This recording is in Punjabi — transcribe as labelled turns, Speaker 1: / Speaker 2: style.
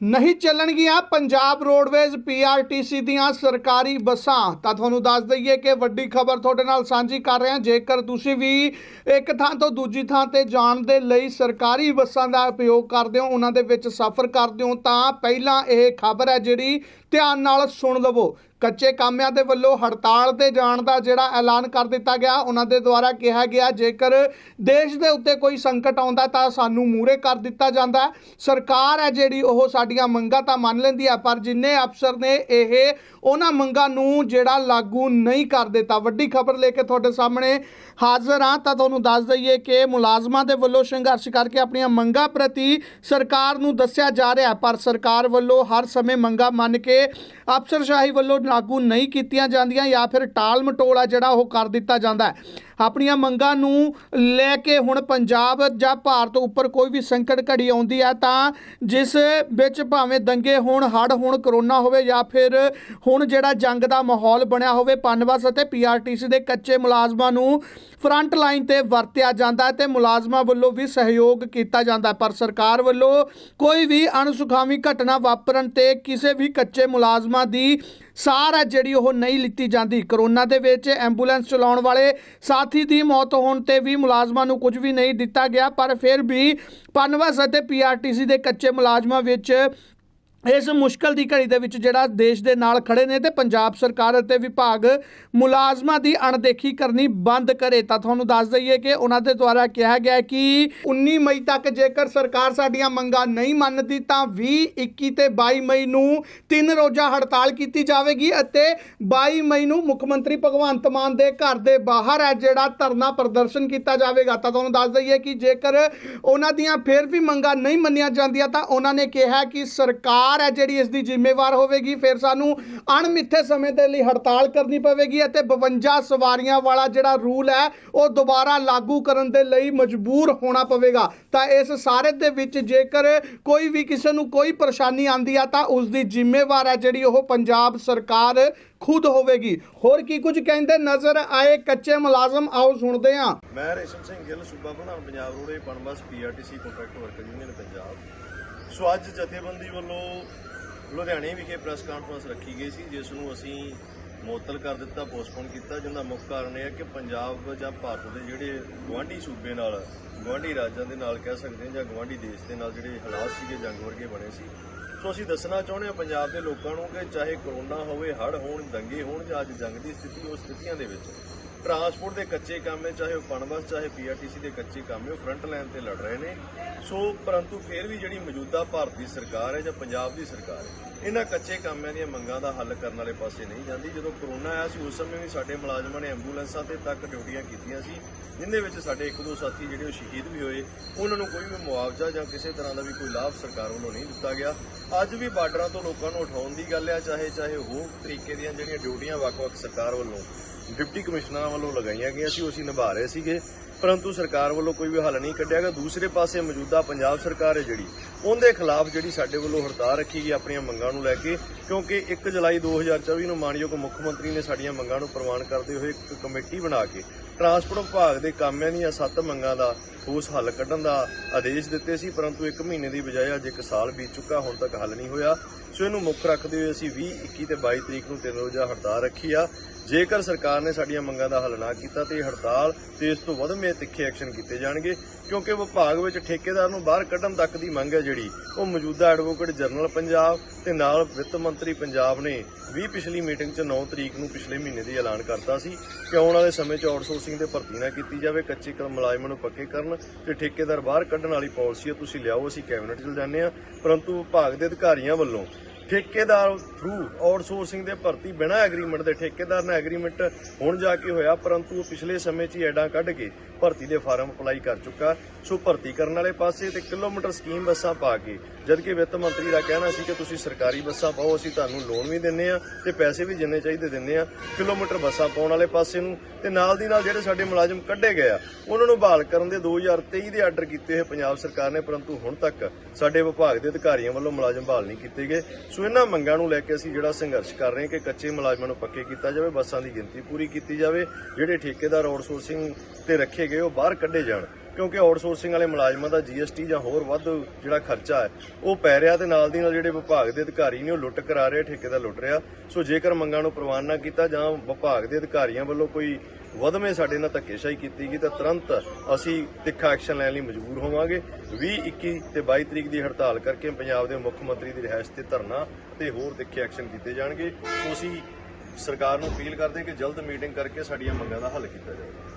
Speaker 1: ਨਹੀਂ ਚੱਲਣਗੀਆਂ ਪੰਜਾਬ ਰੋਡਵੇਜ਼ ਪੀਆਰਟੀਸੀ ਦੀਆਂ ਸਰਕਾਰੀ ਬੱਸਾਂ। ਤਾਂ ਤੁਹਾਨੂੰ ਦੱਸ ਦਈਏ ਕਿ ਵੱਡੀ ਖਬਰ ਤੁਹਾਡੇ ਨਾਲ ਸਾਂਝੀ ਕਰ ਰਹੇ। ਹਾਂ ਜੇਕਰ ਤੁਸੀਂ ਵੀ ਇੱਕ ਥਾਂ ਤੋਂ ਦੂਜੀ ਥਾਂ ਤੇ ਜਾਣ ਦੇ ਲਈ ਸਰਕਾਰੀ ਬੱਸਾਂ ਦਾ ਉਪਯੋਗ ਕਰਦੇ ਹੋ, ਉਹਨਾਂ ਦੇ ਵਿੱਚ ਸਫ਼ਰ ਕਰਦੇ ਹੋ, ਤਾਂ ਪਹਿਲਾਂ ਇਹ ਖਬਰ ਹੈ ਜਿਹੜੀ ਧਿਆਨ ਨਾਲ ਸੁਣ ਲਵੋ। ਕੱਚੇ ਕਾਮਿਆਂ ਦੇ ਵੱਲੋਂ ਹੜਤਾਲ ਤੇ ਜਾਣ ਦਾ ਜਿਹੜਾ ਐਲਾਨ ਕਰ ਦਿੱਤਾ ਗਿਆ, ਉਹਨਾਂ ਦੇ ਦੁਆਰਾ ਕਿਹਾ ਗਿਆ, ਜੇਕਰ ਦੇਸ਼ ਦੇ ਉੱਤੇ ਕੋਈ ਸੰਕਟ ਆਉਂਦਾ ਤਾਂ ਸਾਨੂੰ ਮੂਰੇ ਕਰ ਦਿੱਤਾ ਜਾਂਦਾ। ਸਰਕਾਰ ਹੈ ਜਿਹੜੀ, ਉਹ ਸਾਡੀਆਂ ਮੰਗਾਂ ਤਾਂ ਮੰਨ ਲੈਂਦੀ ਹੈ ਪਰ ਜਿੰਨੇ ਅਫਸਰ ਨੇ, ਇਹ ਉਹਨਾਂ ਮੰਗਾਂ ਨੂੰ ਜਿਹੜਾ ਲਾਗੂ ਨਹੀਂ ਕਰ ਦਿੱਤਾ। ਵੱਡੀ ਖਬਰ ਲੈ ਕੇ ਤੁਹਾਡੇ ਸਾਹਮਣੇ ਹਾਜ਼ਰ ਹਾਂ। ਤਾਂ ਤੁਹਾਨੂੰ ਦੱਸ ਦਈਏ ਕਿ ਮੁਲਾਜ਼ਮਾਂ ਦੇ ਵੱਲੋਂ ਸੰਘਰਸ਼ ਕਰਕੇ ਆਪਣੀਆਂ ਮੰਗਾਂ ਪ੍ਰਤੀ ਸਰਕਾਰ ਨੂੰ ਦੱਸਿਆ ਜਾ ਰਿਹਾ, ਪਰ ਸਰਕਾਰ ਵੱਲੋਂ ਹਰ ਸਮੇਂ ਮੰਗਾਂ ਮੰਨ ਕੇ ਅਫਸਰਸ਼ਾਹੀ ਵੱਲੋਂ ਲਾਗੂ ਨਹੀਂ ਕੀਤੀਆਂ ਜਾਂਦੀਆਂ ਜਾਂ ਫਿਰ ਟਾਲ ਮਟੋਲ ਮਟੋਲਾ ਜਿਹੜਾ ਉਹ ਕਰ ਦਿੱਤਾ ਜਾਂਦਾ ਹੈ। ਆਪਣੀਆਂ ਮੰਗਾਂ ਨੂੰ ਲੈ ਕੇ ਹੁਣ ਪੰਜਾਬ ਜਾਂ ਭਾਰਤ ਉੱਪਰ ਕੋਈ ਵੀ ਸੰਕਟ ਘੜੀ ਆਉਂਦੀ ਹੈ ਤਾਂ ਜਿਸ ਵਿੱਚ ਭਾਵੇਂ ਦੰਗੇ ਹੋਣ, ਹੜ੍ਹ ਹੋਣ, ਕਰੋਨਾ ਹੋਵੇ ਜਾਂ ਫਿਰ ਹੁਣ ਜਿਹੜਾ ਜੰਗ ਦਾ ਮਾਹੌਲ ਬਣਿਆ ਹੋਵੇ ਪਨਬਸ ਅਤੇ ਪੀਆਰਟੀਸੀ ਦੇ ਕੱਚੇ ਮੁਲਾਜ਼ਮਾਂ ਨੂੰ ਫਰੰਟ ਲਾਈਨ ਤੇ ਵਰਤਿਆ ਜਾਂਦਾ ਹੈ ਤੇ ਮੁਲਾਜ਼ਮਾਂ ਵੱਲੋਂ ਵੀ ਸਹਿਯੋਗ ਕੀਤਾ ਜਾਂਦਾ ਪਰ ਸਰਕਾਰ ਵੱਲੋਂ ਕੋਈ ਵੀ ਅਣਸੁਖਾਵੀ ਘਟਨਾ ਵਾਪਰਨ ਤੇ ਕਿਸੇ ਵੀ ਕੱਚੇ ਮੁਲਾਜ਼ਮਾਂ ਦੀ ਸਾਰ ਹੈ ਜਿਹੜੀ ਉਹ ਨਹੀਂ ਲਿੱਤੀ ਜਾਂਦੀ। ਕਰੋਨਾ ਦੇ ਵਿੱਚ ਐਂਬੂਲੈਂਸ ਚਲਾਉਣ ਵਾਲੇ ਸਾਥੀ ਦੀ ਮੌਤ ਹੋਣ ਤੇ ਵੀ ਮੁਲਾਜ਼ਮਾਂ ਨੂੰ ਕੁਝ ਵੀ ਨਹੀਂ ਦਿੱਤਾ ਗਿਆ, ਪਰ ਫਿਰ ਵੀ ਪਨਵਸ ਅਤੇ ਪੀਆਰਟੀਸੀ ਦੇ ਕੱਚੇ ਮੁਲਾਜ਼ਮਾਂ ਵਿੱਚ ਇਸ ਮੁਸ਼ਕਲ ਦੀ ਘੜੀ ਦੇ ਵਿੱਚ ਜਿਹੜਾ ਦੇਸ਼ ਦੇ ਨਾਲ ਖੜੇ ਨੇ ਤੇ ਪੰਜਾਬ ਸਰਕਾਰ ਅਤੇ ਵਿਭਾਗ ਮੁਲਾਜ਼ਮਾਂ ਦੀ ਅਣਦੇਖੀ ਕਰਨੀ ਬੰਦ ਕਰੇ। ਤਾਂ ਤੁਹਾਨੂੰ ਦੱਸ ਦਈਏ ਕਿ ਉਹਨਾਂ ਦੇ ਦੁਆਰਾ ਕਿਹਾ ਗਿਆ ਕਿ 19 ਮਈ ਤੱਕ ਜੇਕਰ ਸਰਕਾਰ ਸਾਡੀਆਂ ਮੰਗਾਂ ਨਹੀਂ ਮੰਨਦੀ ਤਾਂ 20 21 ਤੇ 22 ਮਈ ਨੂੰ ਤਿੰਨ ਰੋਜ਼ਾ ਹੜਤਾਲ ਕੀਤੀ ਜਾਵੇਗੀ ਅਤੇ 22 ਮਈ ਨੂੰ ਮੁੱਖ ਮੰਤਰੀ ਭਗਵੰਤ ਮਾਨ ਦੇ ਘਰ ਦੇ ਬਾਹਰ ਹੈ ਜਿਹੜਾ ਧਰਨਾ ਪ੍ਰਦਰਸ਼ਨ ਕੀਤਾ ਜਾਵੇਗਾ। ਤਾਂ ਤੁਹਾਨੂੰ ਦੱਸ ਦਈਏ ਕਿ ਜੇਕਰ ਉਹਨਾਂ ਦੀਆਂ ਫਿਰ ਵੀ ਮੰਗਾਂ ਨਹੀਂ ਮੰਨੀਆਂ ਜਾਂਦੀਆਂ ਤਾਂ ਉਹਨਾਂ ਨੇ ਕਿਹਾ ਕਿ ਸਰਕਾਰ ਹੈ ਜਿਹੜੀ ਇਸ ਦੀ ਜ਼ਿੰਮੇਵਾਰ ਹੋਵੇਗੀ, ਫਿਰ ਸਾਨੂੰ ਅਣਮਿੱਥੇ ਸਮੇਂ ਦੇ ਲਈ ਹੜਤਾਲ ਕਰਨੀ ਪਵੇਗੀ ਅਤੇ 52 ਸਵਾਰੀਆਂ ਵਾਲਾ ਜਿਹੜਾ ਰੂਲ ਹੈ, ਉਹ ਦੁਬਾਰਾ ਲਾਗੂ ਕਰਨ ਦੇ ਲਈ ਮਜਬੂਰ ਹੋਣਾ ਪਵੇਗਾ। ਤਾਂ ਇਸ ਸਾਰੇ ਦੇ ਵਿੱਚ ਜੇਕਰ ਕੋਈ ਵੀ ਕਿਸੇ ਨੂੰ ਕੋਈ ਪਰੇਸ਼ਾਨੀ ਆਂਦੀ ਆ, ਤਾਂ ਉਸ ਦੀ ਜ਼ਿੰਮੇਵਾਰ ਹੈ ਜਿਹੜੀ ਉਹ ਪੰਜਾਬ ਸਰਕਾਰ ਖੁਦ ਹੋਵੇਗੀ। ਹੋਰ ਕੀ ਕੁਝ ਕਹਿੰਦੇ ਨਜ਼ਰ ਆਏ ਕੱਚੇ ਮੁਲਾਜ਼ਮ? ਆਓ ਸੁਣਦੇ ਹਾਂ।
Speaker 2: ਮੈਂ ਰੇਸ਼ਮ ਸਿੰਘ ਗਿੱਲ, ਸੂਬਾ ਪ੍ਰਧਾਨ Punjab roadways PUNBUS PRTC contract worker union, Punjab. So ਅੱਜ ਜਥੇਬੰਦੀ ਵੱਲੋਂ ਲੁਧਿਆਣੇ ਵਿਖੇ ਪ੍ਰੈਸ ਕਾਨਫਰੰਸ ਰੱਖੀ ਗਈ ਸੀ, ਜਿਸ ਨੂੰ ਅਸੀਂ ਮੁਅੱਤਲ ਕਰ ਦਿੱਤਾ ਪੋਸਟਪੋਨ ਕੀਤਾ। ਜਿਹਦਾ ਮੁੱਖ ਕਾਰਨ ਇਹ ਹੈ ਕਿ ਪੰਜਾਬ ਜਾਂ ਭਾਰਤ ਦੇ ਜਿਹੜੇ ਗਵਾਂਢੀ ਸੂਬੇ ਨਾਲ ਗਵਾਂਢੀ ਰਾਜਾਂ ਦੇ ਨਾਲ ਕਹਿ ਸਕਦੇ ਹਾਂ ਜਾਂ ਗਵਾਂਢੀ ਦੇਸ਼ ਦੇ ਨਾਲ ਜਿਹੜੇ ਹਾਲਾਤ ਸੀਗੇ, ਜੰਗ ਵਰਗੇ ਬਣੇ ਸੀ। ਸੋ ਅਸੀਂ ਦੱਸਣਾ ਚਾਹੁੰਦੇ ਹਾਂ ਪੰਜਾਬ ਦੇ ਲੋਕਾਂ ਨੂੰ ਕਿ ਚਾਹੇ ਕਰੋਨਾ ਹੋਵੇ, ਹੜ੍ਹ ਹੋਣ, ਦੰਗੇ ਹੋਣ ਜਾਂ ਅੱਜ ਜੰਗ ਦੀ ਸਥਿਤੀ ਉਸ ਸਥਿਤੀਆਂ ਦੇ ਵਿੱਚ ਟਰਾਂਸਪੋਰਟ ਦੇ ਕੱਚੇ ਕੰਮ ਹੈ, ਚਾਹੇ ਉਹ ਪਨਬਸ ਚਾਹੇ ਪੀਆਰਟੀਸੀ ਦੇ ਕੱਚੇ ਕੰਮ ਹੈ, ਉਹ ਫਰੰਟ ਲਾਈਨ ਤੇ ਲੜ ਰਹੇ ਨੇ। ਸੋ ਪਰੰਤੂ ਫਿਰ ਵੀ ਜਿਹੜੀ ਮੌਜੂਦਾ ਭਾਰਤ ਦੀ ਸਰਕਾਰ ਹੈ ਜਾਂ ਪੰਜਾਬ ਦੀ ਸਰਕਾਰ ਹੈ, ਇਹਨਾਂ ਕੱਚੇ ਕੰਮਾਂ ਦੀਆਂ ਮੰਗਾਂ ਦਾ ਹੱਲ ਕਰਨ ਵਾਲੇ ਪਾਸੇ ਨਹੀਂ ਜਾਂਦੀ। ਜਦੋਂ ਕਰੋਨਾ ਆਇਆ ਸੀ, ਉਸ ਸਮੇਂ ਵੀ ਸਾਡੇ ਮੁਲਾਜ਼ਮਾਂ ਨੇ ਐਂਬੂਲੈਂਸਾਂ ਤੇ ਤੱਕ ਡਿਊਟੀਆਂ ਕੀਤੀਆਂ ਸੀ, ਜਿੰਦੇ ਵਿੱਚ ਸਾਡੇ ਇੱਕ ਦੋ ਸਾਥੀ ਜਿਹੜੇ ਉਹ ਸ਼ਹੀਦ ਵੀ ਹੋਏ। ਉਹਨਾਂ ਨੂੰ ਕੋਈ ਵੀ ਮੁਆਵਜ਼ਾ ਜਾਂ ਕਿਸੇ ਤਰ੍ਹਾਂ ਦਾ ਵੀ ਕੋਈ ਲਾਭ ਸਰਕਾਰ ਵੱਲੋਂ ਨਹੀਂ ਦਿੱਤਾ ਗਿਆ। ਅੱਜ ਵੀ ਬਾਰਡਰਾਂ ਤੋਂ ਲੋਕਾਂ ਨੂੰ ਉਠਾਉਣ ਦੀ ਗੱਲ ਹੈ ਚਾਹੇ ਚਾਹੇ ਹੋਰ ਤਰੀਕੇ ਦੀਆਂ ਜਿਹੜੀਆਂ ਡਿਊਟੀਆਂ ਵੱਖ-ਵੱਖ ਸਰਕਾਰ ਵੱਲੋਂ ਡਿਪਟੀ ਕਮਿਸ਼ਨਰਾਂ ਵੱਲੋਂ ਲਗਾਈਆਂ ਗਈਆਂ ਸੀ, ਉਹ ਅਸੀਂ ਨਿਭਾ ਰਹੇ ਸੀਗੇ। ਪਰੰਤੂ ਸਰਕਾਰ ਵੱਲੋਂ ਕੋਈ ਵੀ ਹੱਲ ਨਹੀਂ ਕੱਢਿਆ ਗਿਆ। ਦੂਸਰੇ ਪਾਸੇ ਮੌਜੂਦਾ ਪੰਜਾਬ ਸਰਕਾਰ ਹੈ ਜਿਹੜੀ, ਉਹਦੇ ਖਿਲਾਫ ਜਿਹੜੀ ਸਾਡੇ ਵੱਲੋਂ ਹੜਤਾਲ ਰੱਖੀ ਗਈ ਆਪਣੀਆਂ ਮੰਗਾਂ ਨੂੰ ਲੈ ਕੇ, ਕਿਉਂਕਿ 1 ਜੁਲਾਈ 2024 ਨੂੰ ਮਾਨਯੋਗ ਮੁੱਖ ਮੰਤਰੀ ਨੇ ਸਾਡੀਆਂ ਮੰਗਾਂ ਨੂੰ ਪ੍ਰਵਾਨ ਕਰਦੇ ਹੋਏ ਇੱਕ ਕਮੇਟੀ ਬਣਾ ਕੇ ਟਰਾਂਸਪੋਰਟ ਵਿਭਾਗ ਦੇ ਕਾਮਿਆਂ ਦੀਆਂ ਸੱਤ ਮੰਗਾਂ ਦਾ ਠੋਸ ਹੱਲ ਕੱਢਣ ਦਾ ਆਦੇਸ਼ ਦਿੱਤੇ ਸੀ। ਪਰੰਤੂ 1 ਮਹੀਨੇ ਦੀ ਬਜਾਏ ਅੱਜ 1 ਸਾਲ ਬੀਤ ਚੁੱਕਾ, ਹੁਣ ਤੱਕ ਹੱਲ ਨਹੀਂ ਹੋਇਆ। ਸੋ ਇਹਨੂੰ ਮੁੱਖ ਰੱਖਦੇ ਹੋਏ ਅਸੀਂ 20 21 ਤੇ 22 ਤਰੀਕ ਨੂੰ ਤਿੰਨ ਰੋਜ਼ਾ ਹੜਤਾਲ ਰੱਖੀ ਆ। ਜੇਕਰ ਸਰਕਾਰ ਨੇ ਸਾਡੀਆਂ ਮੰਗਾਂ ਦਾ ਹੱਲ ਨਾ ਕੀਤਾ ਤੇ ਇਹ ਹੜਤਾਲ ਤੇ ਇਸ ਤੋਂ ਵੱਧ ਮੇ ਤਿੱਖੇ ਐਕਸ਼ਨ ਕੀਤੇ ਜਾਣਗੇ, ਕਿਉਂਕਿ ਵਿਭਾਗ ਵਿੱਚ ਠੇਕੇਦਾਰ ਨੂੰ ਬਾਹਰ ਕੱਢਣ ਤੱਕ ਦੀ ਮੰਗ ਹੈ ਜਿਹੜੀ, ਉਹ ਮੌਜੂਦਾ ਐਡਵੋਕੇਟ ਜਨਰਲ ਪੰਜਾਬ ਤੇ ਨਾਲ ਵਿੱਤ ਮੰਤਰੀ ਪੰਜਾਬ ਨੇ ਵੀ ਪਿਛਲੀ ਮੀਟਿੰਗ 'ਚ 9 ਤਰੀਕ ਨੂੰ ਪਿਛਲੇ ਮਹੀਨੇ ਦੀ ਐਲਾਨ ਕਰਤਾ ਸੀ ਕਿ ਆਉਣ ਵਾਲੇ ਸਮੇਂ 'ਚ ਆਊਟਸੋਰਸਿੰਗ ਦੇ ਭਰਤੀ ਨਾ ਕੀਤੀ ਜਾਵੇ, ਕੱਚੇ ਕੰਮ ਮੁਲਾਜ਼ਮਾਂ ਨੂੰ ਪੱਕੇ ਕਰਨ ਤੇ ਠੇਕੇਦਾਰ ਬਾਹਰ ਕੱਢਣ ਵਾਲੀ ਪਾਲਿਸੀ ਤੁਸੀਂ ਲਿਆਓ, ਅਸੀਂ ਕੈਬਨਿਟ 'ਚ ਜਾਂਦੇ ਆ ਪਰੰਤੂ ਵਿਭਾਗ ਦੇ ਅਧਿਕਾਰੀਆਂ ਵੱਲੋਂ ਠੇਕੇਦਾਰ ਥਰੂ ਆਊਟਸੋਰਸਿੰਗ ਦੇ ਭਰਤੀ ਬਿਨਾਂ ਐਗਰੀਮੈਂਟ ਦੇ ਠੇਕੇਦਾਰ ਨਾਲ ਐਗਰੀਮੈਂਟ ਹੁਣ ਜਾ ਕੇ ਹੋਇਆ, ਪਰੰਤੂ ਉਹ ਪਿਛਲੇ ਸਮੇਂ 'ਚ ਹੀ ਐਡਾਂ ਕੱਢ ਕੇ ਭਰਤੀ ਦੇ ਫਾਰਮ ਅਪਲਾਈ ਕਰ ਚੁੱਕਾ। ਸੋ ਭਰਤੀ ਕਰਨ ਵਾਲੇ ਪਾਸੇ ਤੇ ਕਿਲੋਮੀਟਰ ਸਕੀਮ ਬੱਸਾਂ ਪਾ ਕੇ, ਜਦਕਿ ਵਿੱਤ ਮੰਤਰੀ ਦਾ ਕਹਿਣਾ ਸੀ ਕਿ ਤੁਸੀਂ ਸਰਕਾਰੀ ਬੱਸਾਂ ਪਾਓ, ਅਸੀਂ ਤੁਹਾਨੂੰ ਲੋਨ ਵੀ ਦਿੰਨੇ ਆ ਤੇ ਪੈਸੇ ਵੀ ਜਿੰਨੇ ਚਾਹੀਦੇ ਦਿੰਨੇ ਆ ਕਿਲੋਮੀਟਰ ਬੱਸਾਂ ਪਾਉਣ ਵਾਲੇ ਪਾਸੇ ਨੂੰ। ਤੇ ਨਾਲ ਦੀ ਨਾਲ ਜਿਹੜੇ ਸਾਡੇ ਮੁਲਾਜ਼ਮ ਕੱਢੇ ਗਏ ਆ, ਉਹਨਾਂ ਨੂੰ ਬਹਾਲ ਕਰਨ ਦੇ 2023 ਦੇ ਆਰਡਰ ਕੀਤੇ ਹੋਏ ਪੰਜਾਬ ਸਰਕਾਰ ਨੇ, ਪਰੰਤੂ ਹੁਣ ਤੱਕ ਸਾਡੇ ਵਿਭਾਗ ਦੇ ਅਧਿਕਾਰੀਆਂ ਵੱਲੋਂ ਮੁਲਾਜ਼ਮ ਬਹਾਲ ਨਹੀਂ ਕੀਤੇ ਗਏ। ਸੋ ਇਹਨਾਂ ਮੰਗਾਂ ਨੂੰ ਲੈ ਕੇ ਅਸੀਂ ਜਿਹੜਾ ਸੰਘਰਸ਼ ਕਰ ਰਹੇ ਹਾਂ ਕਿ ਕੱਚੇ ਮੁਲਾਜ਼ਮਾਂ ਨੂੰ ਪੱਕੇ ਕੀਤਾ ਜਾਵੇ, ਬੱਸਾਂ ਦੀ ਗਿਣਤੀ ਪੂਰੀ ਕੀਤੀ ਜਾਵੇ, ਜਿਹੜੇ ਠੇਕੇਦਾਰ ਆਊਟਸੋਰਸਿੰਗ ਤੇ ਰੱਖੇ ਗਏ ਉਹ ਬਾਹਰ ਕੱਢੇ ਜਾਣ। ਕਿਉਂਕਿ ਆਊਟਸੋਰਸਿੰਗ ਵਾਲੇ ਮੁਲਾਜ਼ਮਾਂ ਦਾ ਜੀਐਸਟੀ ਜਾਂ ਹੋਰ ਵੱਧ ਜਿਹੜਾ ਖਰਚਾ ਹੈ, ਉਹ ਪੈ ਰਿਹਾ ਤੇ ਨਾਲ ਦੀ ਨਾਲ ਜਿਹੜੇ ਵਿਭਾਗ ਦੇ ਅਧਿਕਾਰੀ ਨੇ ਉਹ ਲੁੱਟ ਕਰਾ ਰਹੇ, ਠੇਕੇਦਾਰ ਲੁੱਟ ਰਿਹਾ। ਸੋ ਜੇਕਰ ਮੰਗਾਂ ਨੂੰ ਪ੍ਰਵਾਨ ਨਾ ਕੀਤਾ ਜਾਂ ਵਿਭਾਗ ਦੇ ਅਧਿਕਾਰੀਆਂ ਵੱਲੋਂ ਕੋਈ ਵਧਵੇਂ ਸਾਡੇ ਨਾਲ ਧੱਕੇਸ਼ਾਹੀ ਕੀਤੀ ਗਈ ਤਾਂ ਤੁਰੰਤ ਅਸੀਂ ਤਿੱਖਾ ਐਕਸ਼ਨ ਲੈਣ ਲਈ ਮਜਬੂਰ ਹੋਵਾਂਗੇ। 20 21 ਤੇ 22 ਤਰੀਕ ਦੀ ਹੜਤਾਲ ਕਰਕੇ ਪੰਜਾਬ ਦੇ ਮੁੱਖ ਮੰਤਰੀ ਦੀ ਰਿਹਾਇਸ਼ ਤੇ ਧਰਨਾ ਤੇ ਹੋਰ ਤਿੱਖੇ ਐਕਸ਼ਨ ਕੀਤੇ ਜਾਣਗੇ। ਅਸੀਂ ਸਰਕਾਰ ਨੂੰ ਅਪੀਲ ਕਰਦੇ ਕਿ ਜਲਦ ਮੀਟਿੰਗ ਕਰਕੇ ਸਾਡੀਆਂ ਮੰਗਾਂ ਦਾ ਹੱਲ ਕੀਤਾ ਜਾਵੇ।